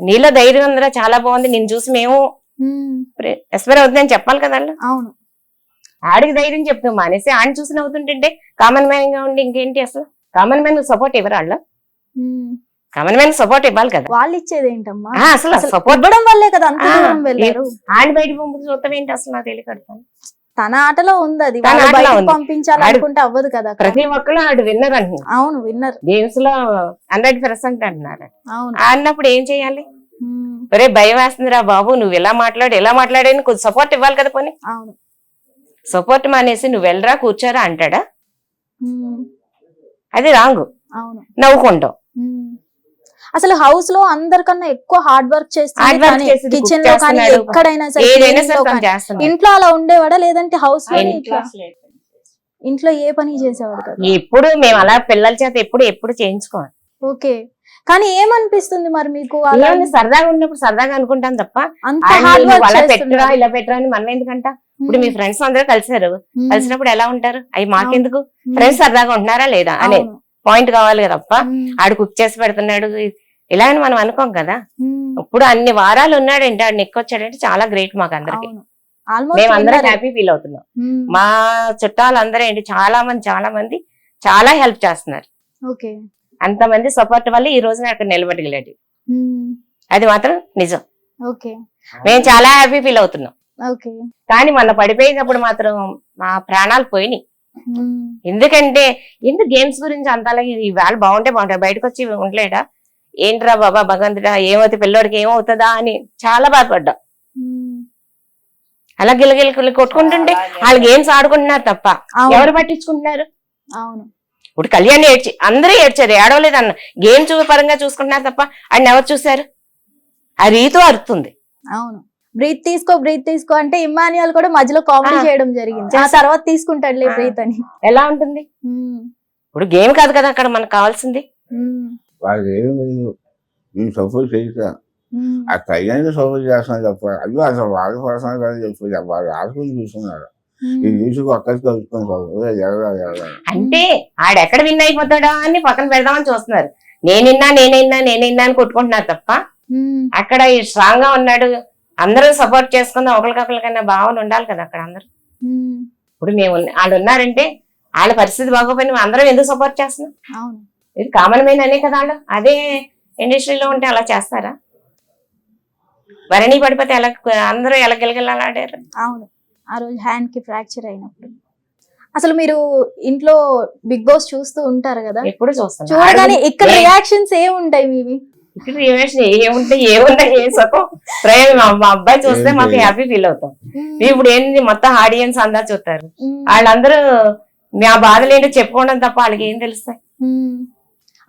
నీలో ధైర్యం ఉందిరా చాలా బాగుంది నేను చూసి మేము ఎస్పైర్ అవుతుందని చెప్పాలి కదా. అవును. ఆడికి ధైర్యం చెప్తాం మానేసి ఆడిని చూసి నవ్వుతుంటుంటే కామన్ మ్యాన్గా ఉండి ఇంకేంటి అసలు? కామన్ మ్యాన్ సపోర్ట్ ఇవ్వరు వాళ్ళు కామన్ మ్యాన్ సపోర్ట్ ఇవ్వాలి కదా? వాళ్ళు ఇచ్చేది ఏంటమ్మా అసలు సపోర్ట్ ఇవ్వడం వల్లే కదా అంత ఆడి బయట పంపు చూస్తాం ఏంటి అసలు నాకు తెలియకడతాను తన ఆటలో ఉంది అది. పంపించాలనుకుంటే అవ్వదు కదా. ప్రతి ఒక్కరు ఆడు విన్నర్ అంటున్నారు. అవును విన్నర్. గేమ్స్లో హండ్రెడ్ పర్సెంట్ అంటున్నారు. అవును. అన్నప్పుడు ఏం చేయాలి? ఒరే భయం వేస్తుందిరా బాబు నువ్వు ఇలా మాట్లాడు ఇలా మాట్లాడని కొంచెం సపోర్ట్ ఇవ్వాలి కదా పోనీ. అవును. సపోర్ట్ మానేసి నువ్వు వెళ్ళరా కూర్చోరా అంటాడా? అది రాంగ్. అవును. నవ్వుకుంటాం. ఉమ్. అసలు హౌస్లో అందరికన్నా ఎక్కువ హార్డ్ వర్క్ చేస్తుంది కిచెన్లో కానీ. ఎక్కడైనా సరే ఇంట్లో అలా ఉండేవాడా? లేదంటే హౌస్లో ఇట్లా ఏ పని చేసేవాడు ఎప్పుడు మేము అలా పిల్లల చేత ఎప్పుడు ఎప్పుడు చేయించుకోవాలి ఓకే. కానీ ఏమనిపిస్తుంది మరి మీకు సరదాగా ఉన్నప్పుడు సరదాగా అనుకుంటాం తప్ప అలా పెట్టురా ఇలా పెట్టురా అని మనం ఎందుకంట? ఇప్పుడు మీ ఫ్రెండ్స్ అందరూ కలిసారు. కలిసినప్పుడు ఎలా ఉంటారు? అవి మాకెందుకు? ఫ్రెండ్స్ సరదాగా ఉంటున్నారా లేదా? అనే పాయింట్ కావాలి కదా తప్ప ఆడు కుక్ చేసి పెడుతున్నాడు. ఇలా అని మనం అనుకోం కదా. ఇప్పుడు అన్ని వారాలు ఉన్నాడంటే ఆడు నెక్కొచ్చాడంటే చాలా గ్రేట్ మాకు అందరికి మేము అందరం ఆల్మోస్ట్ హ్యాపీ ఫీల్ అవుతున్నాం. మా చుట్టాలందరూ ఏంటి చాలా మంది చాలా మంది చాలా హెల్ప్ చేస్తున్నారు. అంతమంది సపోర్ట్ వల్ల ఈ రోజు నేను అక్కడ నిలబడగలేడు అది మాత్రం నిజం. ఓకే. మేము చాలా హ్యాపీ ఫీల్ అవుతున్నాం. కానీ మొన్న పడిపోయినప్పుడు మాత్రం మా ప్రాణాలు పోయినాయి. ఎందుకంటే ఎందుకు గేమ్స్ గురించి అంతలా ఈ వేళ బాగుంటే బాగుంటాయి. బయటకు వచ్చి ఉండలేడా? ఏంట్రా బాబా భగవంతుడా ఏమవుతుంది? పిల్లోడికి ఏమవుతుందా అని చాలా బాధపడ్డా. అలా గిలగిల కొట్టుకుంటుంటే వాళ్ళు గేమ్స్ ఆడుకుంటున్నారు తప్ప? ఎవరు పట్టించుకుంటున్నారు? అవును. ఇప్పుడు కళ్యాణ్ ఏడ్చి అందరూ ఏడ్చారు ఏడవలేదు అన్న గేమ్స్ పరంగా చూసుకుంటున్నారు తప్ప ఆయన ఎవరు చూశారు? ఆ రీతో అరుతుంది. అవును. బ్రీత్ తీసుకో బ్రీత్ తీసుకో అంటే ఇమాన్యుయల్ కూడా మధ్యలో కామెడీ. చేయడం జరిగింది. ఆ. తర్వాత తీసుకుంటాడులే. బ్రీత్ అని ఎలా ఉంటుంది? ఇప్పుడు గేమ్ కాదు కదా అక్కడ మనకు కావాల్సింది. వాళ్ళకి ఏం లేదు. నేను సపోర్ట్ ఉమ్, ఆ కళ్యాణ్ సపోర్ట్ చేస్తున్నారు తప్ప అది అసలు వాళ్ళ పర్సనల్ కానీ చెప్పి వాళ్ళు ఆడుకుని చూస్తున్నారు అంటే ఆడెక్కడ విన్ అయిపోతాడా అని పక్కన పెడదామని చూస్తున్నారు. నేనిన్నా నేనైనా నేనైనా అని కొట్టుకుంటున్నారు తప్ప అక్కడ స్ట్రాంగ్గా ఉన్నాడు. అందరూ సపోర్ట్ చేసుకుందాం ఒకరికొకరికైనా భావన ఉండాలి కదా అక్కడ అందరూ. ఇప్పుడు మేము వాళ్ళు ఉన్నారంటే వాళ్ళ పరిస్థితి బాగోపోయినా అందరం ఎందుకు సపోర్ట్ చేస్తున్నాం? ఇది కామన్ మైన్ అనే కదా వాళ్ళు అదే ఇండస్ట్రీలో ఉంటే అలా చేస్తారా? భరణి పడిపోతే ఎలా అందరూ ఎలా గిలగిలాడారు అవును. ఆ రోజు హ్యాండ్కి ఫ్రాక్చర్ అయినప్పుడు. అసలు మీరు ఇంట్లో బిగ్ బాస్ చూస్తూ ఉంటారు కదా? ఎప్పుడు చూస్తాను చూడగానే ఇక్కడ రియాక్షన్స్ ఏ ఉంటాయి మీవి? ఇక్కడ ఏమేసి ఏముంటాయి ఏమున్నాయి ఏ సుఖం ప్రేమ మా అబ్బాయి చూస్తే మాకు. హ్యాపీ ఫీల్ అవుతాం. ఇప్పుడు ఏంది మొత్తం ఆడియన్స్ అందరు చూస్తారు. వాళ్ళందరూ మా బాధలు ఏంటో చెప్పుకోవడం తప్ప వాళ్ళకి ఏం తెలుస్తాయి.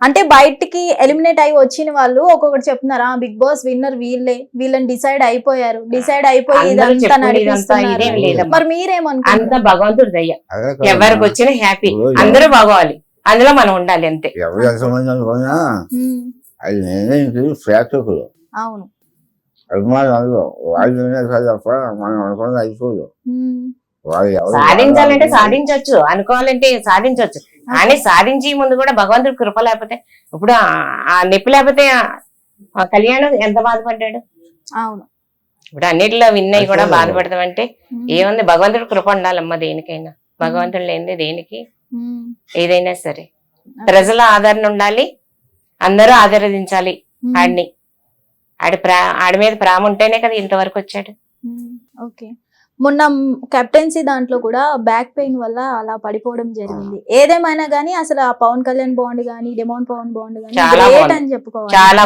అంటే బయటికి ఎలిమినేట్ అయి వచ్చిన వాళ్ళు ఒక్కొక్కటి చెప్తున్నారు ఆ బిగ్ బాస్ విన్నర్ వీళ్ళే వీళ్ళని డిసైడ్ అయిపోయారు డిసైడ్ అయిపోయి ఇదంతా నడిపిస్తున్నారు. మరి మీరేమనుకుంటారు అంత భగవంతుడి దయ్య. ఎవరికి వచ్చిన హ్యాపీ. అందరూ బాగోవాలి. అందులో మనం ఉండాలి అంతే. ఎవరు అది నేనే ప్రేక్షకులు. అవును. అభిమానులు వాళ్ళు తప్ప మనం అనుకున్నది అయిపోదు. సాధించాలంటే సాధించవచ్చు అనుకోవాలంటే సాధించవచ్చు కానీ సాధించి ముందు కూడా భగవంతుడి కృప లేకపోతే ఇప్పుడు ఆ- నొప్పి లేకపోతే కళ్యాణం ఎంత బాధపడ్డాడు? అవును. ఇప్పుడు అన్నిటిలో విన్ అయ్యి కూడా బాధపడతామంటే ఏముంది? భగవంతుడి కృప ఉండాలమ్మా దేనికైనా. భగవంతుడు లేనిది దేనికి? ఏదైనా సరే. ప్రజల ఆదరణ ఉండాలి. అందరూ ఆదరించాలి ఆడిని. ఆడి ప్రా ఆడి మీద ప్రేమ ఉంటేనే కదా ఇంతవరకు వచ్చాడు. ఓకే. మొన్న కెప్టెన్సీ దాంట్లో కూడా బ్యాక్ పెయిన్ వల్ల అలా పడిపోవడం జరిగింది. ఏదేమైనా గానీ అసలు ఆ పవన్ కళ్యాణ్ బాండ్ గానీ డెమోన్ పవన్ బాండ్ గానీ చాలా గ్రేట్ బాగుంది. అని చెప్పుకోవాలి. చాలా.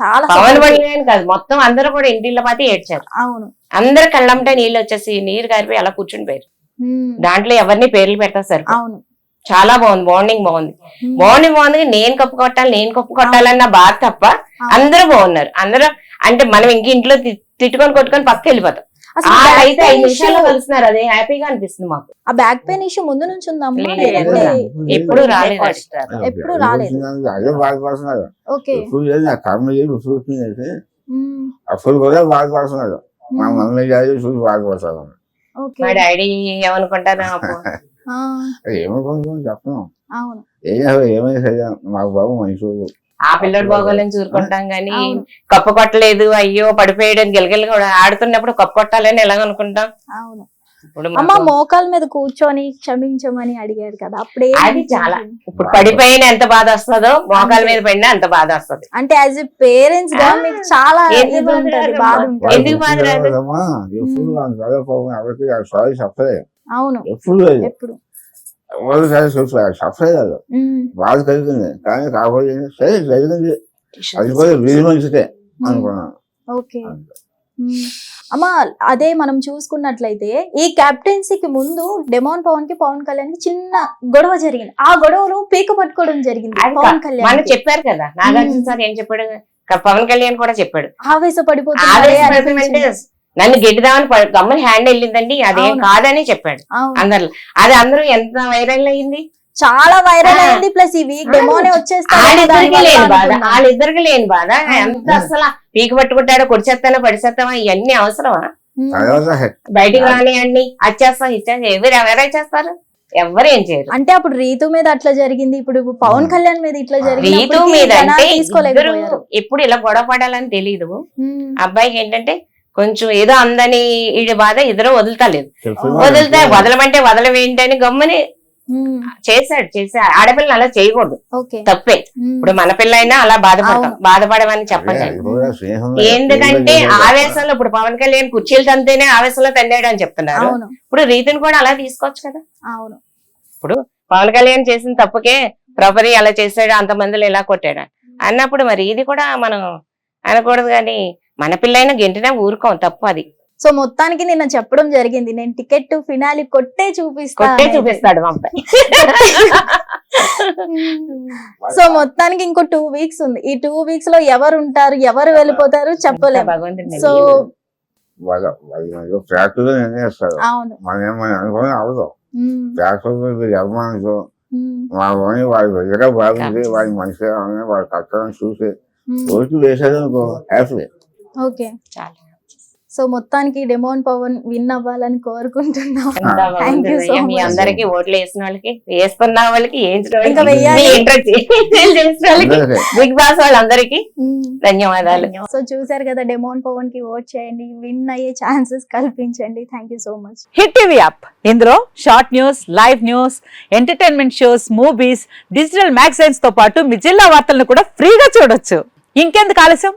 చాలా పవన్ support. కళ్యాణ్ కాదు మొత్తం అందరూ కూడా ఇంటిలో పాతి ఏడ్చారు. అవును. అందరు కళ్ళంటే నీళ్ళు వచ్చేసి నీరు కారిపోయి అలా కూర్చుని పోయారు. దాంట్లో ఎవరిని పేర్లు పెడతా సరే అవును. చాలా బాగుంది బాండింగ్ బాగుంది. బాండింగ్ బాగుంది నేను కప్పు కొట్టాలి నేను కప్పు కొట్టాలన్న బాధ తప్ప అందరూ బాగున్నారు. అందరూ అంటే మనం ఇంక ఇంట్లో తిట్టుకొని కొట్టుకొని పక్కకి వెళ్ళిపోతాం. అయితే pain ఐదు నిమిషాల్లో issue- కలుస్తున్నారు అదే హ్యాపీగా అనిపిస్తుంది మాకు. ఆ బ్యాక్ పెయిన్ ఇష్యూ ముందు నుంచి లేదంటే ఎప్పుడు రాలేదు. ఎప్పుడు రాలేదు. అదే బాధపడుతున్నారు ఓకే. అప్పుడు కూడా బాధపడుతున్నారు మా మమ్మీ డాడీ చూసి బాధపడతారు ఓకే. మా డాడీ ఏమనుకుంటారు ఆ, ఏమనుకుంటున్నాం చెప్పను ఏమైనా సరే మాకు బాబు మనుషులు ఆ పిల్లడు బాగోలేని చూరుకుంటాం గానీ అవును. కప్పు కొట్టలేదు అయ్యో పడిపోయాడు అని గిలగిల కూడా ఆడుతున్నప్పుడు కప్పు కొట్టాలని ఎలా అనుకుంటాం? అవును. అమ్మ మాకు- మోకాల మీద కూర్చొని క్షమించమని అడిగారు కదా అప్పుడు అది చాలా? ఇప్పుడు పడిపోయిన ఎంత బాధ వస్తుందో మోకాల. మీద పడినా అంత బాధ వస్తుంది. అంటే యాజ్ ఎ పేరెంట్స్గా మీకు చాలా ఎందుకు బాధ ఉంటది రాదమ్మా? బాధ ఉంటది. ఎందుకు బాధ రాదు? అవును. ఎప్పుడు ఎప్పుడు? ఎవరు సరే చెప్పలేదు చెప్పలేదు ఉమ్, బాధ కలిగింది కానీ కాకపోతే సరే జరిగింది అది కూడా వీధి మంచిదే అనుకున్నాను ఓకే. అమ్మ అదే మనం చూసుకున్నట్లయితే ఈ కెప్టెన్సీకి ముందు డెమోన్ పవన్కి పవన్ కళ్యాణ్కి చిన్న గొడవ జరిగింది. ఆ గొడవలో పీక పట్టుకోవడం జరిగింది పవన్ మన కళ్యాణ్ చెప్పారు కదా నాగార్జున సార్ ఏం చెప్పాడు? పవన్ కళ్యాణ్ కూడా చెప్పాడు. అనిపించింది. నన్ను గెడ్డుదామని గమ్మని హ్యాండ్ వెళ్ళిందండి. అదేం. కాదని చెప్పాడు. అందరు అది అందరూ ఎంత వైరల్ అయింది? చాలా వైరల్. అయింది. ప్లస్ ఈ వీక్ డెమోనే వాళ్ళిద్దరికి లేని బాధ. వాళ్ళిద్దరికి లేని బాధ. ఎంత అసలు పీక పట్టుకుంటాడో కొడిచేస్తానో పడిచేస్తామా ఇవన్నీ అవసరమా? బయటికి రానియండి. అచ్చేస్తాం ఇచ్చేస్తాం ఎవరు ఎవరై చేస్తారు? ఎవరు ఏం చేయరు. అంటే అప్పుడు రీతు మీద అట్లా జరిగింది. ఇప్పుడు పవన్ కళ్యాణ్ మీద ఇట్లా జరిగింది రీతు మీద అంటే ఎప్పుడు ఇలా గొడవ పడాలని తెలియదు ఉమ్, అబ్బాయికి ఏంటంటే కొంచెం ఏదో అందని ఈడి బాధ ఇద్దరు వదులుతలేదు. వదిలితే మాట వదలమంటే వదలవేంటి అని గమ్మని చేశాడు చేశాడు. ఆడపిల్లని అలా చేయకూడదు. తప్పే. ఇప్పుడు మన పిల్ల అయినా అలా బాధపడతాం. బాధపడమని చెప్పండి ఎందుకంటే ఆవేశంలో ఇప్పుడు పవన్ కళ్యాణ్ కుర్చీలు తంతేనే ఆవేశంలో తన్నాడు అని చెప్తున్నారు. అవును. ఇప్పుడు రీతిని కూడా అలా తీసుకోవచ్చు కదా. అవును. పవన్ కళ్యాణ్ చేసిన తప్పుకే ప్రాపర్ అలా చేశాడు అంతమందిలో ఇలా కొట్టాడు అన్నప్పుడు మరి ఇది కూడా మనం అనకూడదు కానీ మన పిల్లైనా గెంటినా ఊరుకోం తప్పు అది. సో మొత్తానికి నిన్న చెప్పడం జరిగింది. నేను టికెట్ ఫినాలి కొట్టే చూపిస్తా. చూపిస్తాడు సో మొత్తానికి ఇంకో టూ వీక్స్ ఉంది. ఈ టూ వీక్స్లో ఎవరు ఉంటారు ఎవరు వెళ్ళిపోతారు చెప్పలేము సో అవును. మా వాడిని వాడి దగ్గర బాగుంది వాడి ఉంది వాడి కష్టం చూసి. ఓట్లు వేసేది అనుకో హ్యాపీ ఓకే. చాలా సో మొత్తానికి డెమోన్ పవన్ విన్ అవ్వాలని కోరుకుంటున్నాం. ఎంత Thank you so బాగుంది. మీ. అందరికి ఓట్లు వేసిన వాళ్ళకి వేసుకున్న వాళ్ళకి బిగ్ బాస్ వాళ్ళందరికీ ధన్యవాదాలు. సో చూసారు కదా డెమోన్ పవన్కి ఓట్ చేయండి విన్ అయ్యే ఛాన్సెస్ కల్పించండి. Thank you so much Hit TV app. ఇందులో short news live news entertainment shows movies digital మ్యాగజైన్స్తో పాటు మీ జిల్లా వార్తలను కూడా ఫ్రీగా చూడొచ్చు. ఇంకెందుకు ఆలస్యం?